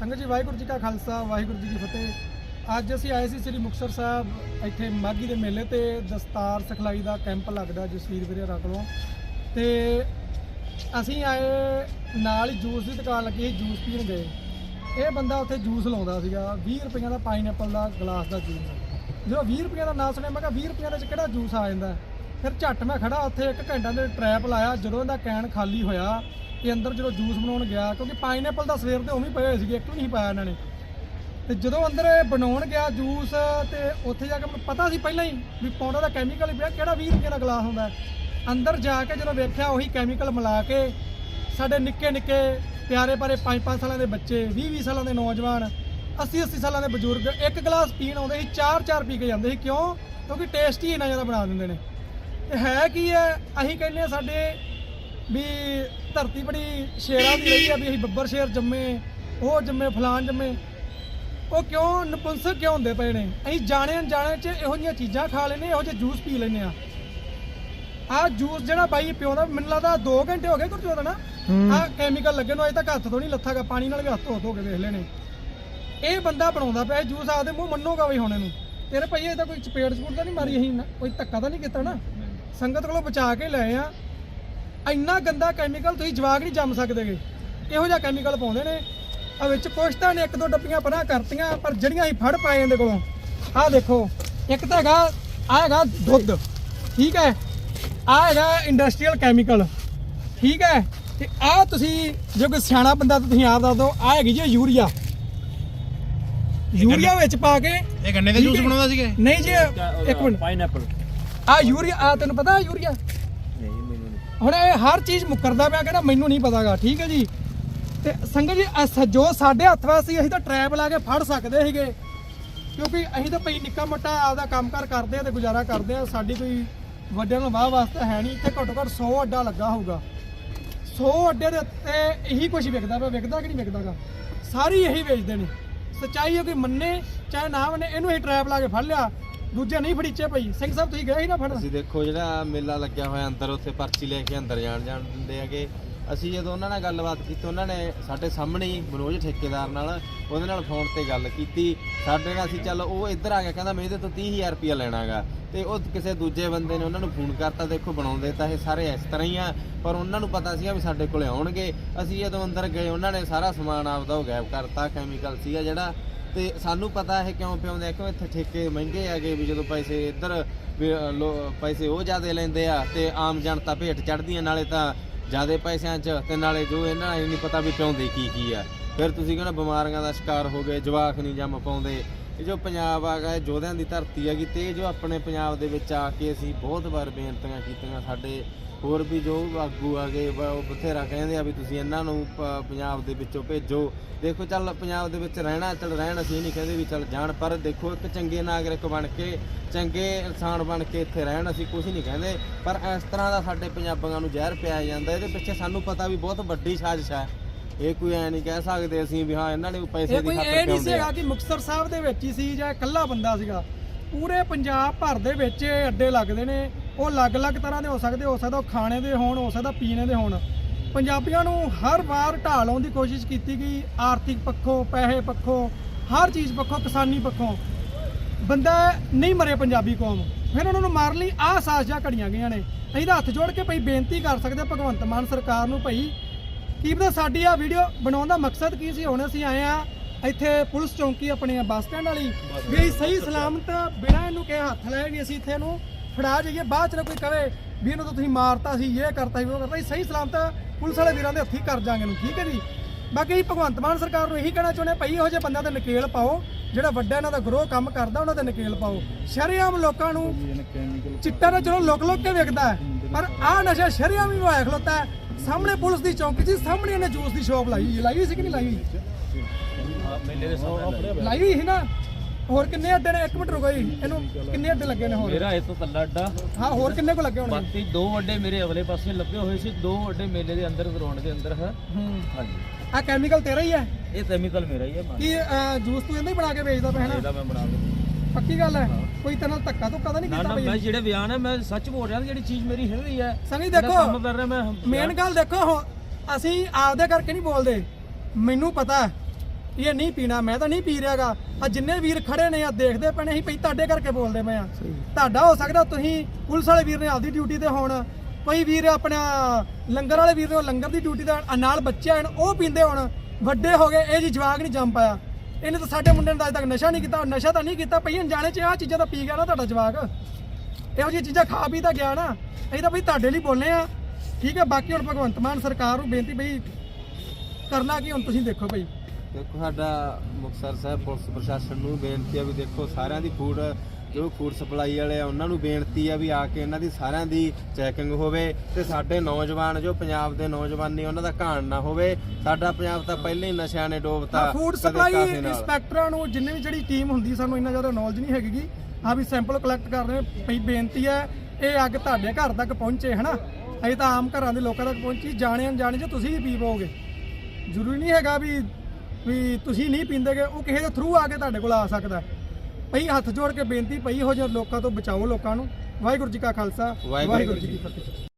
ਸੰਗਤ ਜੀ, ਵਾਹਿਗੁਰੂ ਜੀ ਕਾ ਖਾਲਸਾ, ਵਾਹਿਗੁਰੂ ਜੀ ਕੀ ਫਤਿਹ। ਅੱਜ ਅਸੀਂ ਆਏ ਸੀ ਸ੍ਰੀ ਮੁਕਤਸਰ ਸਾਹਿਬ, ਇੱਥੇ ਮਾਗੀ ਦੇ ਮੇਲੇ ਤੇ ਦਸਤਾਰ ਸਿਖਲਾਈ ਦਾ ਕੈਂਪ ਲੱਗਦਾ ਜਸਵੀਰ ਵੀਰੇ ਕੋਲੋਂ ਤੇ ਅਸੀਂ ਆਏ, ਨਾਲ ਹੀ ਜੂਸ ਦੀ ਦੁਕਾਨ ਲੱਗੀ ਸੀ, ਜੂਸ ਪੀਣ ਗਏ। ਇਹ ਬੰਦਾ ਉੱਥੇ ਜੂਸ ਲਾਉਂਦਾ ਸੀਗਾ 20 ਰੁਪਈਆਂ ਦਾ ਪਾਈਨਐਪਲ ਦਾ ਗਲਾਸ ਦਾ ਜੂਸ। ਜਦੋਂ 20 ਰੁਪਈਆਂ ਦਾ ਨਾਂ ਸੁਣਿਆ, ਮੈਂ ਕਿਹਾ 20 ਰੁਪਈਆਂ ਦੇ ਵਿੱਚ ਕਿਹੜਾ ਜੂਸ ਆ ਜਾਂਦਾ? ਫਿਰ ਝੱਟ ਮੈਂ ਖੜਾ ਉੱਥੇ ਇੱਕ ਘੰਟਾ ਦੇ ਟਰੈਪ ਲਾਇਆ, ਜਦੋਂ ਇਹਦਾ ਕੈਨ ਖਾਲੀ ਹੋਇਆ ਇਹ ਅੰਦਰ ਜਦੋਂ ਜੂਸ ਬਣਾਉਣ ਗਿਆ, ਕਿਉਂਕਿ ਪਾਈਨਐਪਲ ਦਾ ਸਵੇਰ ਦੇ ਉਵੇਂ ਪਏ ਹੋਏ ਸੀਗੇ, ਇੱਕ ਵੀ ਨਹੀਂ ਪਾਇਆ ਇਹਨਾਂ ਨੇ। ਤੇ ਜਦੋਂ ਅੰਦਰ ਬਣਾਉਣ ਗਿਆ ਜੂਸ ਤੇ ਉੱਥੇ ਜਾ ਕੇ ਮੈਨੂੰ ਪਤਾ ਸੀ ਪਹਿਲਾਂ ਹੀ ਵੀ ਪਾਉਣਾ ਦਾ ਕੈਮੀਕਲ ਹੀ ਪਿਆ, ਕਿਹੜਾ 20 ਰੁਪਏ ਦਾ ਗਲਾਸ ਹੁੰਦਾ ਅੰਦਰ ਜਾ ਕੇ ਜਦੋਂ ਵੇਖਿਆ ਉਹੀ ਕੈਮੀਕਲ ਮਿਲਾ ਕੇ ਸਾਡੇ ਨਿੱਕੇ ਨਿੱਕੇ ਪਿਆਰੇ ਪਾਰੇ 5-5 ਸਾਲਾਂ ਦੇ ਬੱਚੇ 20-20 ਸਾਲਾਂ ਦੇ ਨੌਜਵਾਨ 80-80 ਸਾਲਾਂ ਦੇ ਬਜ਼ੁਰਗ, ਇੱਕ ਗਲਾਸ ਪੀਣ ਆਉਂਦੇ ਸੀ 4-4 ਪੀ ਕੇ ਜਾਂਦੇ ਸੀ। ਕਿਉਂ? ਕਿਉਂਕਿ ਟੇਸਟ ਹੀ ਇੰਨਾ ਜ਼ਿਆਦਾ ਬਣਾ ਦਿੰਦੇ ਨੇ। ਹੈ ਕੀ ਹੈ? ਅਸੀਂ ਕਹਿੰਦੇ ਹਾਂ ਸਾਡੇ ਵੀ ਧਰਤੀ ਬੜੀ ਸ਼ੇਰਾਂ ਦੀ ਰਹੀ ਆ ਵੀ ਅਸੀਂ ਬੱਬਰ ਸ਼ੇਰ ਜੰਮੇ ਉਹ ਜੰਮੇ ਫਲਾਨ ਜੰਮੇ। ਉਹ ਕਿਉਂ ਨਪੁੰਸਕ ਕਿਉਂ ਹੁੰਦੇ ਪਏ ਨੇ? ਅਸੀਂ ਜਾਣੇ ਅਣਜਾਣੇ ਚ ਇਹੋ ਜਿਹੀਆਂ ਚੀਜ਼ਾਂ ਖਾ ਲੈਨੇ ਇਹੋ ਜਿਹੇ ਜੂਸ ਪੀ ਲੈਨੇ ਆ। ਆਹ ਜੂਸ ਜਿਹੜਾ ਬਾਈ ਪਿਉਂਦਾ ਮੈਨੂੰ ਲੱਗਦਾ 2 ਘੰਟੇ ਹੋ ਗਏ ਗੁਰਜੋਤ ਨਾ ਆਹ ਕੈਮੀਕਲ ਲੱਗੇ ਨੂੰ ਅਜੇ ਤੱਕ ਹੱਥ ਤੋਂ ਨਹੀਂ ਲੱਥਾਗਾ ਪਾਣੀ ਨਾਲ ਵੀ ਹੱਥ ਧੋ ਧੋ ਕੇ ਵੇਖ ਲੈਣੇ। ਇਹ ਬੰਦਾ ਬਣਾਉਂਦਾ ਪਿਆ ਜੂਸ ਆਦੇ ਮੂੰਹ ਮੰਨੋਗਾ ਵੀ ਹੁਣ ਇਹਨੂੰ। ਤੇਰੇ ਭਈ ਇਹ ਤਾਂ ਕੋਈ ਚਪੇੜ ਚਪੂੜ ਤਾਂ ਨਹੀਂ ਮਾਰੀ ਅਸੀਂ ਕੋਈ ਧੱਕਾ ਤਾਂ ਨਹੀਂ ਕੀਤਾ ਨਾ? ਸੰਗਤ ਕੋਲੋਂ ਬਚਾ ਕੇ ਲਏ ਆ। ਇੰਨਾ ਗੰਦਾ ਕੈਮੀਕਲ ਤੁਸੀਂ ਜਵਾਗ ਨਹੀਂ ਜੰਮ ਸਕਦੇਗੇ। ਇਹੋ ਜਿਹਾ ਕੈਮੀਕਲ ਪਾਉਂਦੇ ਨੇ। ਆ ਵਿੱਚ ਪੁੱਛਤਾ ਨੇ ਇੱਕ ਦੋ ਡੱਬੀਆਂ ਪਰਾਂ ਕਰਤੀਆਂ ਪਰ ਜਿਹੜੀਆਂ ਅਸੀਂ ਫੜ ਪਾਏ ਇਹਦੇ ਕੋਲੋਂ। ਆਹ ਦੇਖੋ ਇੱਕ ਤਾਂ ਹੈਗਾ ਆ ਹੈਗਾ ਦੁੱਧ ਠੀਕ ਹੈ? ਆ ਹੈਗਾ ਇੰਡਸਟਰੀਅਲ ਕੈਮੀਕਲ ਠੀਕ ਹੈ? ਤੇ ਆ ਤੁਸੀਂ ਜੇ ਕੋਈ ਸਿਆਣਾ ਬੰਦਾ ਤਾਂ ਤੁਸੀਂ ਆਪ ਦੱਸ ਦਿਓ ਆ ਹੈਗੀ ਜੀ ਯੂਰੀਆ। ਯੂਰੀਆ ਵਿੱਚ ਪਾ ਕੇ ਇਹ ਗੰਨੇ ਦਾ ਜੂਸ ਬਣਾਉਂਦਾ ਸੀਗੇ ਨਹੀਂ ਜੀ ਇੱਕ ਮਿੰਟ। ਪਾਈਨਐਪਲ ਆ ਯੂਰੀਆ, ਆ ਤੈਨੂੰ ਪਤਾ ਯੂਰੀਆ? ਨਹੀਂ ਮੈਨੂੰ ਨਹੀਂ ਹੁਣ ਇਹ ਹਰ ਚੀਜ਼ ਮੁਕਰਦਾ ਪਿਆ, ਕਹਿੰਦਾ ਮੈਨੂੰ ਨਹੀਂ ਪਤਾਗਾ, ਠੀਕ ਹੈ ਜੀ? ਤੇ ਸੰਗਤ ਜੀ ਆਹ ਜੋ ਸਾਡੇ ਹੱਥ ਵਾਸ ਸੀ, ਅਸੀਂ ਤਾਂ ਟਰੈਪ ਲਾ ਕੇ ਫੜ ਸਕਦੇ ਸੀਗੇ। ਕਿਉਂਕਿ ਅਸੀਂ ਤਾਂ ਭਈ ਨਿੱਕਾ ਮੋਟਾ ਆਪਦਾ ਕੰਮਕਾਰ ਕਰਦੇ ਆ ਤੇ ਗੁਜ਼ਾਰਾ ਕਰਦੇ ਆ, ਸਾਡੀ ਕੋਈ ਵੱਡਿਆਂ ਨੂੰ ਵਾਹ ਵਾਸਤੇ ਹੈ ਨਹੀਂ। ਤੇ ਘੱਟੋ ਘੱਟ 100 ਅੱਡਾ ਲੱਗਾ ਹੋਊਗਾ। 100 ਅੱਡੇ ਦੇ ਉੱਤੇ ਇਹੀ ਕੁਝ ਵਿਕਦਾ ਪਿਆ, ਵਿਕਦਾ ਕਿ ਨਹੀਂ ਵਿਕਦਾਗਾ? ਸਾਰੀ ਇਹੀ ਵੇਚਦੇ ਨੇ। ਸੱਚਾਈ ਹੈ ਕੋਈ ਮੰਨੇ, ਚਾਹੇ ਨਾ ਮੰਨੇ, ਇਹਨੂੰ ਅਸੀਂ ਟਰੈਪ ਲਾ ਕੇ ਫੜ ਲਿਆ। ਦੂਜੇ ਨਹੀਂ ਫੜੀਚੇ ਪਈ ਸਿੰਘ ਸਾਹਿਬ, ਤੁਸੀਂ ਗਏ ਸੀ ਨਾ ਫੜਨ? ਅਸੀਂ ਦੇਖੋ ਜਿਹੜਾ ਮੇਲਾ ਲੱਗਿਆ ਹੋਇਆ ਅੰਦਰ, ਉੱਥੇ ਪਰਚੀ ਲੈ ਕੇ ਅੰਦਰ ਜਾਣ ਜਾਣ ਦਿੰਦੇ ਹੈਗੇ। ਅਸੀਂ ਜਦੋਂ ਉਹਨਾਂ ਨਾਲ ਗੱਲਬਾਤ ਕੀਤੀ, ਉਹਨਾਂ ਨੇ ਸਾਡੇ ਸਾਹਮਣੇ ਹੀ ਮਨੋਜ ਠੇਕੇਦਾਰ ਨਾਲ ਉਹਦੇ ਨਾਲ ਫੋਨ ਤੇ ਗੱਲ ਕੀਤੀ। ਸਾਡੇ ਨਾਲ ਅਸੀਂ ਚੱਲ ਉਹ ਇੱਧਰ ਆ ਗਿਆ, ਕਹਿੰਦਾ ਮੈਂ ਇਹਦੇ ਤੋਂ 30000 ਰੁਪਇਆ ਲੈਣਾਗਾ। ਤੇ ਉਹ ਕਿਸੇ ਦੂਜੇ ਬੰਦੇ ਨੇ ਉਹਨਾਂ ਨੂੰ ਫੋਨ ਕਰਤਾ, ਦੇਖੋ ਬਣਾਉਂਦੇ ਤਾਂ ਇਹ ਸਾਰੇ ਇਸ ਤਰ੍ਹਾਂ ਹੀ ਆ, ਪਰ ਉਹਨਾਂ ਨੂੰ ਪਤਾ ਸੀਗਾ ਵੀ ਸਾਡੇ ਕੋਲੇ ਆਉਣਗੇ। ਅਸੀਂ ਜਦੋਂ ਅੰਦਰ ਗਏ, ਉਹਨਾਂ ਨੇ ਸਾਰਾ ਸਮਾਨ ਆਪਦਾ ਉਹ ਗਾਇਬ ਕਰਤਾ ਕੈਮੀਕਲ ਸੀਗਾ ਜਿਹੜਾ। ਤੇ ਸਾਨੂੰ ਪਤਾ ਇਹ ਕਿਉਂ ਪਿਆਉਂਦੇ ਆ? ਕਿਉਂ ਇੱਥੇ ਠੇਕੇ ਮਹਿੰਗੇ ਹੈਗੇ ਵੀ ਜਦੋਂ ਪੈਸੇ ਇੱਧਰ ਵੀ, ਲੋ- ਪੈਸੇ ਉਹ ਜ਼ਿਆਦਾ ਲੈਂਦੇ ਆ ਤੇ ਆਮ ਜਨਤਾ ਭੇਟ ਚੜਦੀਆਂ ਨਾਲੇ ਤਾਂ ਜ਼ਿਆਦਾ ਪੈਸਿਆਂ 'ਚ ਤੇ ਨਾਲੇ ਜੋ ਇਹਨਾਂ ਨੂੰ ਨਹੀਂ ਪਤਾ ਵੀ ਪਿਆਉਂਦੇ ਕੀ ਕੀ ਆ। ਫਿਰ ਤੁਸੀਂ ਕਹਿੰਦੇ ਬਿਮਾਰੀਆਂ ਦਾ ਸ਼ਿਕਾਰ ਹੋ ਗਏ ਜਵਾਕ ਨਹੀਂ ਜੰਮ ਪਾਉਂਦੇ। ਇਹ ਜੋ ਪੰਜਾਬ ਆਗਾ ਇਹ ਯੋਧਿਆਂ ਦੀ ਧਰਤੀ ਹੈਗੀ ਤੇ ਇਹ ਜੋ ਆਪਣੇ ਪੰਜਾਬ ਦੇ ਵਿੱਚ ਆ ਕੇ ਅਸੀਂ ਬਹੁਤ ਵਾਰ ਬੇਨਤੀਆਂ ਕੀਤੀਆਂ, ਸਾਡੇ ਹੋਰ ਵੀ ਜੋ ਆਗੂ ਆਗੇ ਬ- ਉਹ ਬਥੇਰਾ ਕਹਿੰਦੇ ਆ ਵੀ ਤੁਸੀਂ ਇਹਨਾਂ ਨੂੰ ਪ- ਪੰਜਾਬ ਦੇ ਵਿੱਚੋਂ ਭੇਜੋ। ਦੇਖੋ ਚੱਲ ਪੰਜਾਬ ਦੇ ਵਿੱਚ ਰਹਿਣਾ, ਚੱਲ ਰਹਿਣ ਅਸੀਂ ਇਹ ਨਹੀਂ ਕਹਿੰਦੇ ਵੀ ਚੱਲ ਜਾਣ, ਪਰ ਦੇਖੋ ਇੱਕ ਚੰਗੇ ਨਾਗਰਿਕ ਬਣ ਕੇ, ਚੰਗੇ ਇਨਸਾਨ ਬਣ ਕੇ ਇੱਥੇ ਰਹਿਣ ਅਸੀਂ ਕੁਝ ਨਹੀਂ ਕਹਿੰਦੇ। ਪਰ ਇਸ ਤਰ੍ਹਾਂ ਦਾ ਸਾਡੇ ਪੰਜਾਬੀਆਂ ਨੂੰ ਜ਼ਹਿਰ ਪਿਆ ਜਾਂਦਾ, ਇਹਦੇ ਪਿੱਛੇ ਸਾਨੂੰ ਪਤਾ ਵੀ ਬਹੁਤ ਵੱਡੀ ਸਾਜ਼ਿਸ਼ ਹੈ ਇਹ ਕੋਈ ਐ ਨਹੀਂ ਕਹਿ ਸਕਦੇ ਅਸੀਂ ਵੀ ਹਾਂ ਇਹਨਾਂ ਨੇ ਪੈਸੇ ਇਹ ਦੀ ਕੋਈ ਖਾਤਰ ਇਹ ਨਹੀਂ ਪਿਆਉਂਦੇ ਆ ਸੀਗਾ ਕਿ ਮੁਕਤਸਰ ਸਾਹਿਬ ਦੇ ਵਿੱਚ ਹੀ ਸੀ ਜਾਂ ਇਕੱਲਾ ਬੰਦਾ ਸੀਗਾ। ਪੂਰੇ ਪੰਜਾਬ ਭਰ ਦੇ ਵਿੱਚ ਇਹ ਅੱਡੇ ਲੱਗਦੇ ਨੇ। ਉਹ ਅਲੱਗ-ਅਲੱਗ ਤਰ੍ਹਾਂ ਦੇ ਹੋ ਸਕਦੇ ਹੋ ਸਕਦਾ ਉਹ ਖਾਣੇ ਦੇ ਹੋਣ ਹੋ ਸਕਦਾ ਪੀਣੇ ਦੇ ਹੋਣ। ਪੰਜਾਬੀਆਂ ਨੂੰ ਹਰ ਵਾਰ ਢਾਲ ਲਾਉਣ ਦੀ ਕੋਸ਼ਿਸ਼ ਕੀਤੀ ਗਈ। ਆਰਥਿਕ ਪੱਖੋਂ ਪੈਸੇ ਪੱਖੋਂ ਹਰ ਚੀਜ਼ ਪੱਖੋਂ ਕਿਸਾਨੀ ਪੱਖੋਂ। ਬੰਦਾ ਨਹੀਂ ਮਰੇ ਪੰਜਾਬੀ ਕੌਮ। ਫਿਰ ਉਹਨਾਂ ਨੂੰ ਮਾਰਨ ਲਈ ਆਹ ਸਾਜ਼ਿਸ਼ਾਂ ਘੜੀਆਂ ਗਈਆਂ ਨੇ। ਅਸੀਂ ਤਾਂ ਹੱਥ ਜੋੜ ਕੇ ਭਈ ਬੇਨਤੀ ਕਰ ਸਕਦੇ ਹਾਂ ਭਗਵੰਤ ਮਾਨ ਸਰਕਾਰ ਨੂੰ ਭਈ ਕੀ ਪਤਾ ਸਾਡੀ ਆ ਵੀਡੀਓ ਬਣਾਉਣ ਦਾ ਮਕਸਦ ਕੀ ਸੀ? ਹੁਣ ਅਸੀਂ ਆਏ ਆ ਇੱਥੇ ਪੁਲਿਸ ਚੌਂਕੀ ਆਪਣੀ ਬੱਸ ਸਟੈਂਡ ਵਾਲੀ। ਵੀ ਸਹੀ ਸਲਾਮਤ ਬਿਨਾਂ ਇਹਨੂੰ ਕਿਸੇ ਹੱਥ ਲਾਏ ਵੀ ਅਸੀਂ ਇੱਥੇ ਇਹਨੂੰ ਫੜਾ ਜਾਈਏ। ਬਾਅਦ ਚ ਨਾ ਕੋਈ ਕਵੇ ਵੀ ਇਹਨੂੰ ਤਾਂ ਤੁਸੀਂ ਮਾਰਤਾ ਸੀ ਇਹ ਕਰਤਾ ਸੀ ਉਹ ਕਰਤਾ ਸੀ। ਸਹੀ ਸਲਾਮਤ ਪੁਲਿਸ ਵਾਲੇ ਵੀਰਾਂ ਦੇ ਹੱਥੀ ਕਰ ਜਾਾਂਗੇ ਇਹਨੂੰ ਠੀਕ ਹੈ ਜੀ? ਬਾਕੀ ਭਗਵੰਤ ਮਾਨ ਸਰਕਾਰ ਨੂੰ ਇਹੀ ਕਹਿਣਾ ਚਾਹੁੰਦੇ ਹਾਂ, ਭਈ ਇਹੋ ਜਿਹੇ ਬੰਦਿਆਂ ਤੇ ਨਕੇਲ ਪਾਓ ਜਿਹੜਾ ਵੱਡਾ ਇਹਨਾਂ ਦਾ ਗਰੋਹ ਕੰਮ ਕਰਦਾ ਉਹਨਾਂ ਤੇ ਨਕੇਲ ਪਾਓ। ਸ਼ਰੇਆਮ ਲੋਕਾਂ ਨੂੰ ਚਿੱਟਾ ਤਾਂ ਚਲੋ ਲੋਕ ਲੋਕ ਕੇ ਵਿਕਦਾ ਹੈ, ਪਰ ਆਹ ਨਸ਼ਾ ਸ਼ਰੇਆਮ ਹੀ ਹੋਇਆ ਖਲੋਤਾ। ਸਾਹਮਣੇ ਪੁਲਿਸ ਦੀ ਚੌਂਕੀ ਸੀ ਸਾਹਮਣੇ ਇਹਨੇ ਜੂਸ ਦੀ ਸ਼ੋਪ ਲਾਈ ਹੋਈ- ਲਾਈ ਹੋਈ ਸੀ ਕਿ ਨਹੀਂ ਲਾਈ ਹੋਈ? ਮੇਲੇ ਦੇ ਸਾਹਮਣੇ ਲਾਈ ਹੋਈ। ਸੀ ਨਾ? ਹੋਰ ਕਿੰਨੇ ਅੱਡੇ ਨੇ? ਇੱਕ ਮਿੰਟ ਰੁਕੋ ਜੀ ਇਹਨੂੰ ਕਿੰਨੇ ਅੱਡੇ ਲੱਗੇ ਨੇ ਹੋਰ? ਮੇਰਾ ਇਹ ਤੋਂ ਕੱਲਾ ਅੱਡਾ। ਹਾਂ ਹੋਰ ਕਿੰਨੇ ਕੋ ਲੱਗੇ ਹੋਣੇ? ਬਾਕੀ ਦੋ ਅੱਡੇ ਮੇਰੇ ਅਗਲੇ ਪਾਸੇ ਲੱਗੇ ਹੋਏ ਸੀ ਦੋ ਅੱਡੇ ਮੇਲੇ ਦੇ ਅੰਦਰ ਗਰਾਊਂਡ ਦੇ ਅੰਦਰ ਹੈ। ਹਾਂਜੀ। ਆ ਕੈਮੀਕਲ ਤੇਰਾ ਹੀ ਹੈ? ਇਹ ਕੈਮੀਕਲ ਮੇਰਾ ਹੀ ਹੈ ਕੀ ਜੂਸ ਤੂੰ ਇਹਦਾ ਹੀ ਬਣਾ ਕੇ ਵੇਚਦਾ ਪਿਆ ਹੈ ਨਾ? ਇਹਦਾ ਮੈਂ ਬਣਾ ਕੇ ਪੱਕੀ ਗੱਲ ਹੈ। ਕੋਈ ਤੇਰੇ ਨਾਲ ਧੱਕਾ ਧੁੱਕਾ ਤਾਂ ਨਹੀਂ ਨਾ ਕੀਤਾ ਨਾ ਬਈ ਮੈਂ ਜਿਹੜੇ ਬਿਆਨ ਹੈ ਮੈਂ ਸੱਚ ਬੋਲ ਰਿਹਾ ਜਿਹੜੀ ਚੀਜ਼ ਮੇਰੀ ਹੈਗੀ ਹੈ ਸਨੀ ਜਿਹੜਾ ਦੇਖੋ ਕੰਮ ਕਰ ਰਿਹਾ ਮੈਂ ਮੇਨ ਗੱਲ ਦੇਖੋ ਹੁਣ ਅਸੀਂ ਆਪਦੇ ਕਰਕੇ ਨਹੀਂ ਬੋਲਦੇ। ਮੈਨੂੰ ਪਤਾ ਹੈ ਇਹ ਨਹੀਂ ਪੀਣਾ ਮੈਂ ਤਾਂ ਨਹੀਂ ਪੀ ਰਿਹਾਗਾ। ਆ ਜਿੰਨੇ ਵੀਰ ਖੜੇ ਨੇ ਆ ਦੇਖਦੇ ਪਏ ਨੇ ਅਸੀਂ ਭਈ ਤੁਹਾਡੇ ਕਰਕੇ ਬੋਲਦੇ ਪਏ ਆ ਤੁਹਾਡਾ ਹੋ ਸਕਦਾ ਤੁਸੀਂ ਪੁਲਿਸ ਵਾਲੇ ਵੀਰ ਨੇ ਆਪਦੀ ਡਿਊਟੀ ਤੇ ਹੋਣ ਕੋਈ ਵੀਰ ਆਪਣਾ ਲੰਗਰ ਵਾਲੇ ਵੀਰ ਨੇ ਲੰਗਰ ਦੀ ਡਿਊਟੀ ਤੇ ਆ ਨਾਲ ਬੱਚੇ ਆਣ ਉਹ ਪੀਂਦੇ ਹੁਣ ਵੱਡੇ ਹੋ ਗਏ ਇਹ ਜੀ ਜਵਾਗ ਨਹੀਂ ਜੰਮ ਪਾਇਆ। ਇਹਨੇ ਤਾਂ ਸਾਡੇ ਮੁੰਡੇ ਨੇ ਅੱਜ ਤੱਕ ਨਸ਼ਾ ਨਹੀਂ ਕੀਤਾ, ਨਸ਼ਾ ਤਾਂ ਨਹੀਂ ਕੀਤਾ ਪਈ ਅਣਜਾਣੇ ਚ ਆਹ ਚੀਜ਼ਾਂ ਤਾਂ ਪੀ ਗਿਆ ਨਾ ਤੁਹਾਡਾ ਜਵਾਕ। ਇਹੋ ਜਿਹੀਆਂ ਚੀਜ਼ਾਂ ਖਾ ਪੀ ਤਾਂ ਗਿਆ ਨਾ, ਅਸੀਂ ਤਾਂ ਬਈ ਤੁਹਾਡੇ ਲਈ ਬੋਲੇ ਆ। ਠੀਕ ਹੈ, ਬਾਕੀ ਹੁਣ ਭਗਵੰਤ ਮਾਨ ਸਰਕਾਰ ਨੂੰ ਬੇਨਤੀ ਬਈ ਕਰਨਾ ਕੀ, ਹੁਣ ਤੁਸੀਂ ਦੇਖੋ ਬਈ। ਦੇਖੋ, ਸਾਡਾ ਮੁਕਤਸਰ ਸਾਹਿਬ ਪੁਲਿਸ ਪ੍ਰਸ਼ਾਸਨ ਨੂੰ ਬੇਨਤੀ ਆ ਵੀ ਦੇਖੋ, ਸਾਰਿਆਂ ਦੀ ਫੂਡ ਜੋ ਫੂਡ ਸਪਲਾਈ ਵਾਲੇ ਆ ਉਹਨਾਂ ਨੂੰ ਬੇਨਤੀ ਆ ਵੀ ਆ ਕੇ ਇਹਨਾਂ ਦੀ ਸਾਰਿਆਂ ਦੀ ਚੈਕਿੰਗ ਹੋਵੇ ਤੇ ਸਾਡੇ ਨੌਜਵਾਨ ਜੋ ਪੰਜਾਬ ਦੇ ਨੌਜਵਾਨ ਨੇ ਉਹਨਾਂ ਦਾ ਘਾਣ ਨਾ ਹੋਵੇ। ਸਾਡਾ ਪੰਜਾਬ ਤਾਂ ਪਹਿਲਾਂ ਹੀ ਨਸ਼ਿਆਂ ਨੇ ਡੋਬਤਾ ਫੂਡ ਕਦੇ ਸਪਲਾਈ ਕਾਸੇ ਨਾਲ। ਇੰਸਪੈਕਟਰਾਂ ਨੂੰ ਜਿੰਨੇ ਵੀ ਜਿਹੜੀ ਟੀਮ ਹੁੰਦੀ ਸਾਨੂੰ ਇੰਨਾ ਜ਼ਿਆਦਾ ਨੌਲੇਜ ਨਹੀਂ ਹੈਗੀ ਆ ਵੀ ਸੈਂਪਲ ਕਲੈਕਟ ਕਰ ਰਹੇ ਪਈ ਬੇਨਤੀ ਹੈ ਇਹ ਅੱਗ ਤੁਹਾਡੇ ਘਰ ਤੱਕ ਪਹੁੰਚੇ ਹਨਾ? ਅਸੀਂ ਤਾਂ ਆਮ ਘਰਾਂ ਦੇ ਲੋਕਾਂ ਤੱਕ ਪਹੁੰਚੀ। ਜਾਣੇ ਅਣਜਾਣੇ ਚ ਤੁਸੀਂ ਵੀ ਪੀ ਪਾਓਗੇ ਜ਼ਰੂਰੀ ਨਹੀਂ ਹੈਗਾ ਵੀ ਵੀ ਤੁਸੀਂ ਨਹੀਂ ਪੀਂਦੇਗੇ ਉਹ ਕਿਸੇ ਦੇ ਥਰੂ ਆ ਕੇ ਤੁਹਾਡੇ ਕੋਲ ਆ ਸਕਦਾ। ਪਈ ਹੱਥ ਜੋੜ ਕੇ ਬੇਨਤੀ ਪਈ ਹੋ ਜਿਹੇ ਲੋਕਾਂ ਤੋਂ ਬਚਾਓ ਲੋਕਾਂ ਨੂੰ। ਵਾਹਿਗੁਰੂ ਜੀ ਕਾ ਖਾਲਸਾ ਵਾਹਿਗੁਰੂ ਜੀ ਕੀ ਫਤਿਹ।